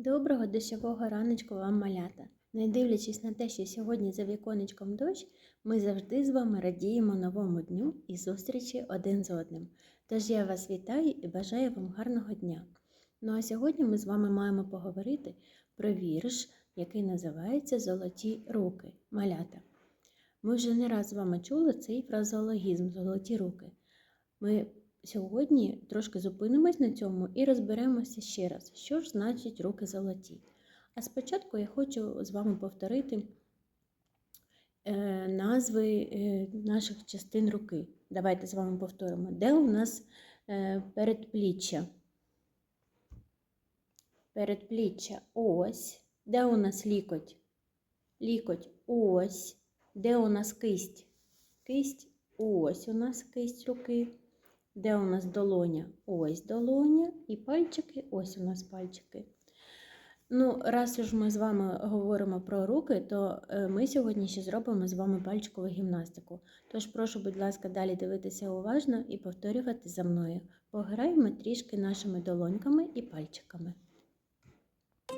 Доброго дощового раночку вам малята. Не дивлячись на те, що сьогодні за віконечком дощ, ми завжди з вами радіємо новому дню і зустрічі один з одним. Тож я вас вітаю і бажаю вам гарного дня. Ну а сьогодні ми з вами маємо поговорити про вірш, який називається Золоті руки малята. Ми вже не раз з вами чули цей фразеологізм Золоті руки. Ми Сьогодні трошки зупинимось на цьому і розберемося ще раз, що ж значить руки золоті. А спочатку я хочу з вами повторити е, назви е, наших частин руки. Давайте з вами повторимо. Де у нас е, передпліччя? Передпліччя ось. Де у нас лікоть? Лікоть ось. Де у нас кисть? Кисть ось у нас кисть руки. Де у нас долоня? Ось долоня. І пальчики, ось у нас пальчики. Ну, раз уж ми з вами говоримо про руки, то е, ми сьогодні ще зробимо з вами пальчикову гімнастику. Тож прошу, будь ласка, далі дивитися уважно і повторювати за мною. Пограємо трішки нашими долоньками і пальчиками.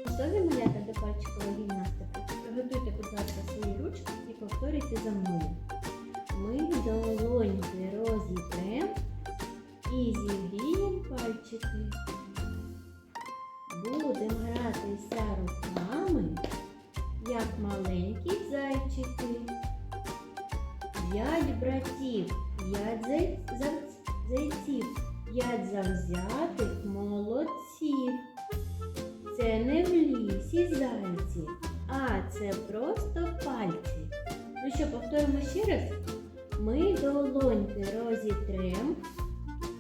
Готові малята до пальчикової гімнастики? Приготуйте, будь ласка, свої ручки і повторюйте за мною. Ми долоньки розітремо П'ять братів, п'ять зай... зай- зайців, п'ять завзятих молодців. Це не в лісі зайці, а це просто пальці. Ну що, повторимо ще раз? Ми долоньки розітрем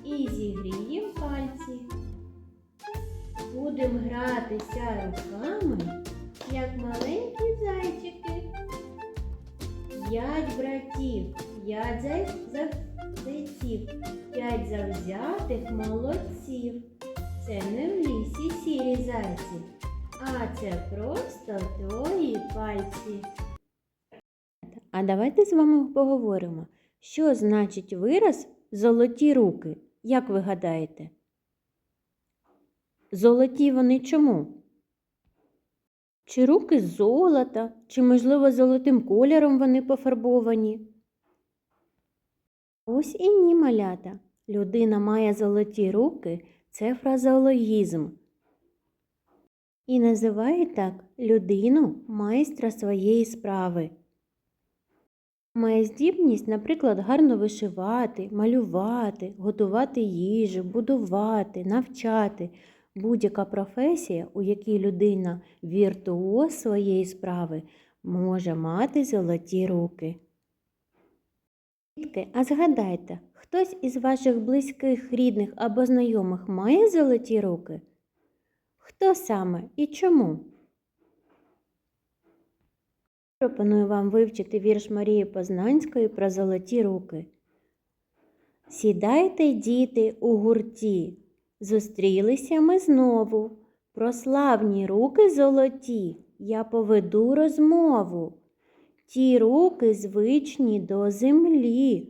і зігріємо пальці. Будемо гратися руками, як маленькі. П'ять братів, п'ять зай... зайців, п'ять завзятих молодців. Це не в лісі сірі зайці, а це просто твої пальці. А давайте з вами поговоримо, що значить вираз золоті руки. Як ви гадаєте? Золоті вони чому? Чи руки з золота, чи, можливо, золотим кольором вони пофарбовані? Ось і ні, малята. Людина має золоті руки це фразеологізм. І називає так людину майстра своєї справи. Має здібність, наприклад, гарно вишивати, малювати, готувати їжу, будувати, навчати будь-яка професія, у якій людина віртуоз своєї справи, може мати золоті руки. Дітки, а згадайте, хтось із ваших близьких, рідних або знайомих має золоті руки? Хто саме і чому? Пропоную вам вивчити вірш Марії Познанської про золоті руки. Сідайте, діти, у гурті, зустрілися ми знову. Про славні руки золоті я поведу розмову. Ті руки звичні до землі,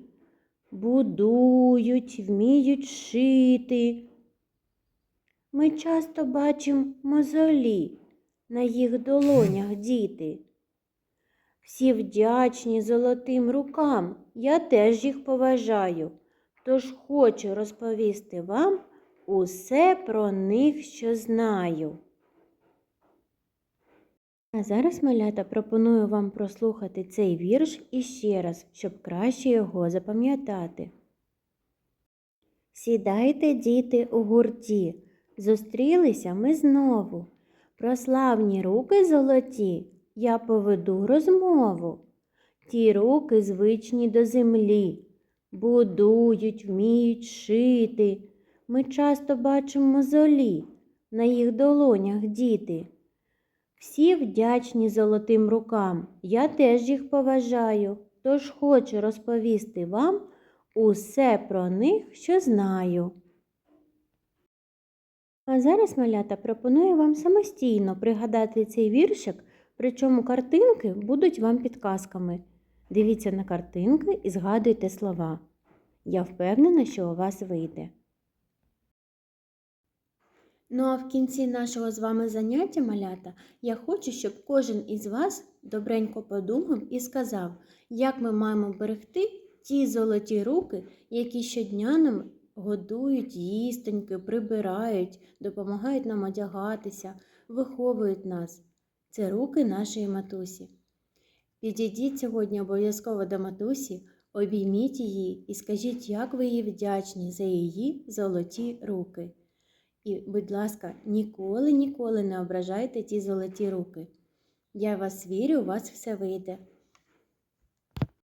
будують, вміють шити. Ми часто бачимо мозолі на їх долонях діти. Всі вдячні золотим рукам, я теж їх поважаю, тож хочу розповісти вам усе про них, що знаю. А зараз, малята, пропоную вам прослухати цей вірш іще раз, щоб краще його запам'ятати. Сідайте, діти, у гурті, зустрілися ми знову. Про славні руки золоті я поведу розмову. Ті руки звичні до землі, будують, вміють шити. Ми часто бачимо мозолі, на їх долонях діти. Всі вдячні золотим рукам, я теж їх поважаю, тож хочу розповісти вам усе про них, що знаю. А зараз, малята, пропоную вам самостійно пригадати цей віршик, причому картинки будуть вам підказками. Дивіться на картинки і згадуйте слова. Я впевнена, що у вас вийде. Ну а в кінці нашого з вами заняття, малята, я хочу, щоб кожен із вас добренько подумав і сказав, як ми маємо берегти ті золоті руки, які щодня нам годують їстоньки, прибирають, допомагають нам одягатися, виховують нас. Це руки нашої матусі. Підійдіть сьогодні обов'язково до матусі, обійміть її і скажіть, як ви їй вдячні за її золоті руки. І, будь ласка, ніколи, ніколи не ображайте ті золоті руки. Я вас вірю, у вас все вийде.